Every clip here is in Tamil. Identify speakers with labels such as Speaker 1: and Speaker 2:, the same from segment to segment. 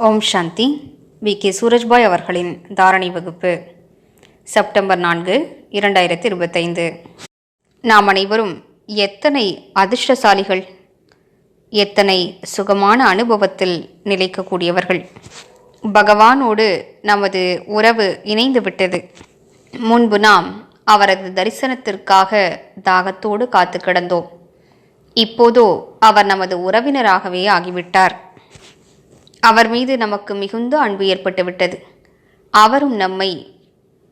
Speaker 1: Om Shanti. We. K. Surajbhai அவர்களின் தாரணை வகுப்பு. செப்டம்பர் நான்கு இரண்டாயிரத்தி இருபத்தைந்து நாம் அனைவரும் எத்தனை அதிர்ஷ்டசாலிகள் எத்தனை சுகமான அனுபவத்தில் நிலைக்கக்கூடியவர்கள். பகவானோடு நமது உறவு இணைந்து விட்டது. முன்பு நாம் அவரது தரிசனத்திற்காக தாகத்தோடு காத்து கிடந்தோம். இப்போதோ அவர் நமது உறவினராகவே ஆகிவிட்டார். அவர் மீது நமக்கு மிகுந்த அன்பு ஏற்பட்டுவிட்டது. அவரும் நம்மை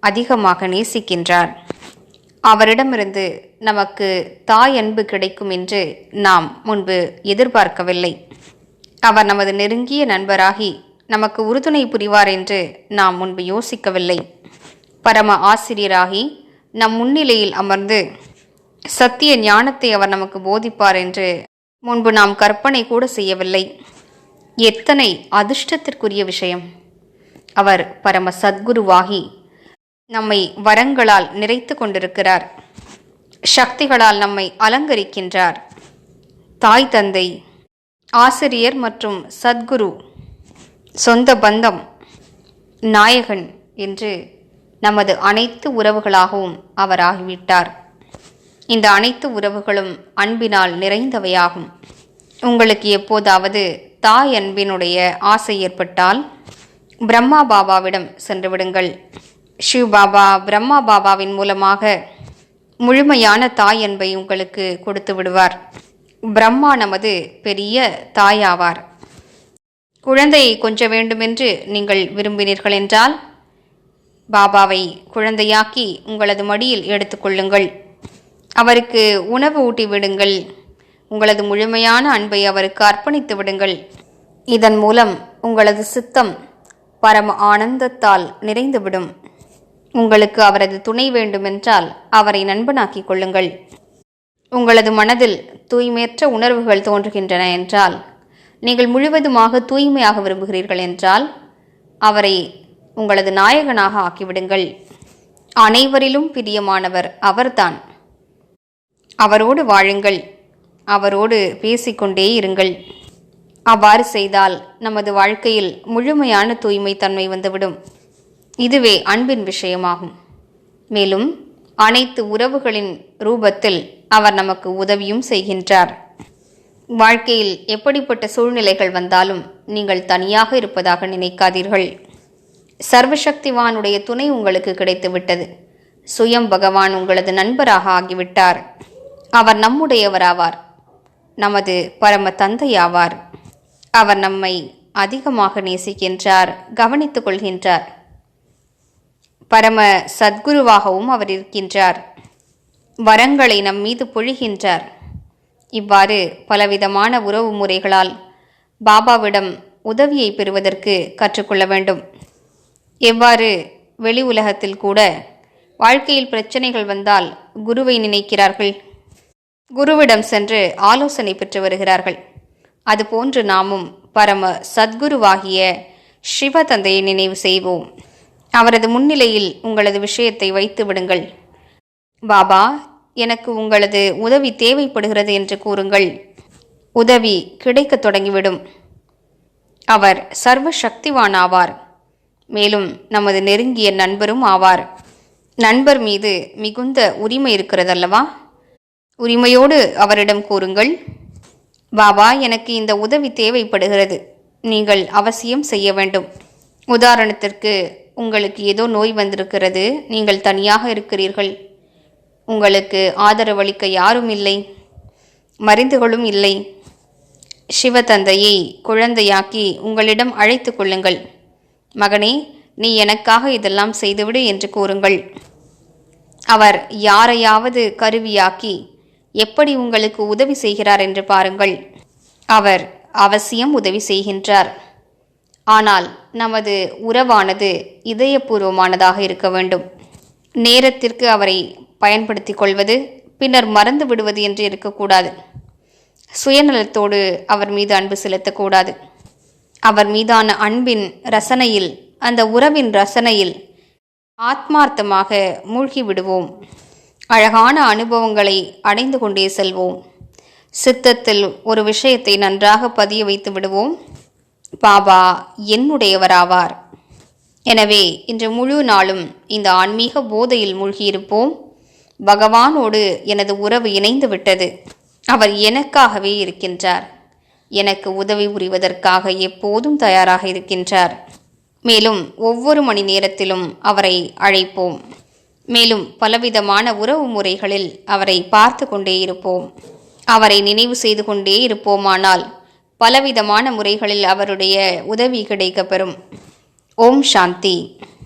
Speaker 1: அதிகமாக நேசிக்கின்றார். அவரிடமிருந்து நமக்கு தாய் அன்பு கிடைக்கும் என்று நாம் முன்பு எதிர்பார்க்கவில்லை. அவர் நமது நெருங்கிய நண்பராகி நமக்கு உறுதுணை புரிவார் என்று நாம் முன்பு யோசிக்கவில்லை. பரம ஆசிரியராகி நம் முன்னிலையில் அமர்ந்து சத்திய ஞானத்தை அவர் நமக்கு போதிப்பார் என்று முன்பு நாம் கற்பனை கூட செய்யவில்லை. எத்தனை அதிர்ஷ்டத்திற்குரிய விஷயம்? அவர் பரம சத்குருவாகி நம்மை வரங்களால் நிறைத்து கொண்டிருக்கிறார். சக்திகளால் நம்மை அலங்கரிக்கின்றார். தாய் தந்தை ஆசிரியர் மற்றும் சத்குரு சொந்த பந்தம் நாயகன் என்று நமது அனைத்து உறவுகளாகவும் அவர் ஆகிவிட்டார். இந்த அனைத்து உறவுகளும் அன்பினால் நிறைந்தவையாகும். உங்களுக்கு எப்போதாவது தாய் அன்பினுடைய ஆசை ஏற்பட்டால் பிரம்மா பாபாவிடம் சென்று விடுங்கள். ஷிவ் பாபா பிரம்மா பாபாவின் மூலமாக முழுமையான தாய் அன்பை உங்களுக்கு கொடுத்து விடுவார். பிரம்மா நமது பெரிய தாயாவார். குழந்தையை கொஞ்ச வேண்டுமென்று நீங்கள் விரும்பினீர்கள் என்றால் பாபாவை குழந்தையாக்கி உங்களது மடியில் எடுத்துக்கொள்ளுங்கள் அவருக்கு உணவு ஊட்டி விடுங்கள். உங்களது முழுமையான அன்பை அவருக்கு அர்ப்பணித்து விடுங்கள். இதன் மூலம் உங்களது சித்தம் பரம ஆனந்தத்தால் நிறைந்துவிடும். உங்களுக்கு அவரது துணை வேண்டுமென்றால் அவரை நண்பனாக்கிக் கொள்ளுங்கள். உங்களது மனதில் தூய்மையற்ற உணர்வுகள் தோன்றுகின்றன என்றால் நீங்கள் முழுவதுமாக தூய்மையாக விரும்புகிறீர்கள் என்றால் அவரை உங்களது நாயகனாக ஆக்கிவிடுங்கள். அனைவரிலும் பிரியமானவர் அவர்தான். அவரோடு வாழுங்கள். அவரோடு பேசிக்கொண்டே இருங்கள். அவ்வாறு செய்தால் நமது வாழ்க்கையில் முழுமையான தூய்மை தன்மை வந்துவிடும். இதுவே அன்பின் விஷயமாகும். மேலும் அனைத்து உறவுகளின் ரூபத்தில் அவர் நமக்கு உதவியும் செய்கின்றார். வாழ்க்கையில் எப்படிப்பட்ட சூழ்நிலைகள் வந்தாலும் நீங்கள் தனியாக இருப்பதாக நினைக்காதீர்கள். சர்வசக்திவானுடைய துணை உங்களுக்கு கிடைத்துவிட்டது. சுயம் பகவான் உங்களது நண்பராக ஆகிவிட்டார். அவர் நம்முடையவராவார். நமது பரம தந்தையாவார் அவர் நம்மை அதிகமாக நேசிக்கின்றார் கவனித்துக் கொள்கின்றார். பரம சத்குருவாகவும் அவர் இருக்கின்றார். வரங்களை நம் மீது பொழிகின்றார். இவ்வாறு பலவிதமான உறவு முறைகளால் பாபாவிடம் உதவியை பெறுவதற்கு கற்றுக்கொள்ள வேண்டும். எவ்வாறு வெளி உலகத்தில் கூட வாழ்க்கையில் பிரச்சனைகள் வந்தால் குருவை நினைக்கிறார்கள் குருவிடம் சென்று ஆலோசனை பெற்று வருகிறார்கள். அதுபோன்று நாமும் பரம சத்குருவாகிய சிவதந்தையை நினைவு செய்வோம். அவரது முன்னிலையில் உங்களது விஷயத்தை வைத்து விடுங்கள். பாபா எனக்கு உங்களது உதவி தேவைப்படுகிறது என்று கூறுங்கள். உதவி கிடைக்கத் தொடங்கிவிடும். அவர் சர்வ சக்திவான் ஆவார் மேலும் நமது நெருங்கிய நண்பரும் ஆவார். நண்பர் மீது மிகுந்த உரிமை இருக்கிறதல்லவா? உரிமையோடு அவரிடம் கூறுங்கள். பாபா எனக்கு இந்த உதவி தேவைப்படுகிறது. நீங்கள் அவசியம் செய்ய வேண்டும். உதாரணத்திற்கு உங்களுக்கு ஏதோ நோய் வந்திருக்கிறது. நீங்கள் தனியாக இருக்கிறீர்கள். உங்களுக்கு ஆதரவளிக்க யாரும் இல்லை. மருந்துகளும் இல்லை. சிவதந்தையை குழந்தையாக்கி உங்களிடம் அழைத்து கொள்ளுங்கள். மகனே நீ எனக்காக இதெல்லாம் செய்துவிடு என்று கூறுங்கள். அவர் யாரையாவது கருவியாக்கி எப்படி உங்களுக்கு உதவி செய்கிறார் என்று பாருங்கள். அவர் அவசியம் உதவி செய்கின்றார். ஆனால் நமது உறவானது இதயபூர்வமானதாக இருக்க வேண்டும். நேரத்திற்கு அவரை பயன்படுத்தி கொள்வது பின்னர் மறந்து விடுவது என்று இருக்கக்கூடாது. சுயநலத்தோடு அவர் மீது அன்பு செலுத்தக்கூடாது. அவர் மீதான அன்பின் ரசனையில் அந்த உறவின் ரசனையில் ஆத்மார்த்தமாக மூழ்கி விடுவோம். அழகான அனுபவங்களை அடைந்து கொண்டே செல்வோம். சித்தத்தில் ஒரு விஷயத்தை நன்றாக பதிய வைத்து விடுவோம். பாபா என்னுடையவராவார். எனவே இன்று முழு நாளும் இந்த ஆன்மீக போதையில் மூழ்கியிருப்போம். பகவானோடு எனது உறவு இணைந்து விட்டது. அவர் எனக்காகவே இருக்கின்றார். எனக்கு உதவி புரிவதற்காக எப்போதும் தயாராக இருக்கின்றார். மேலும் ஒவ்வொரு மணி நேரத்திலும் அவரை அழைப்போம். மேலும் பலவிதமான உறவு முறைகளில் அவரை பார்த்து கொண்டே இருப்போம். அவரை நினைவு செய்து கொண்டே இருப்போமானால் பலவிதமான முறைகளில் அவருடைய உதவி கிடைக்கப்பெறும். ஓம் சாந்தி.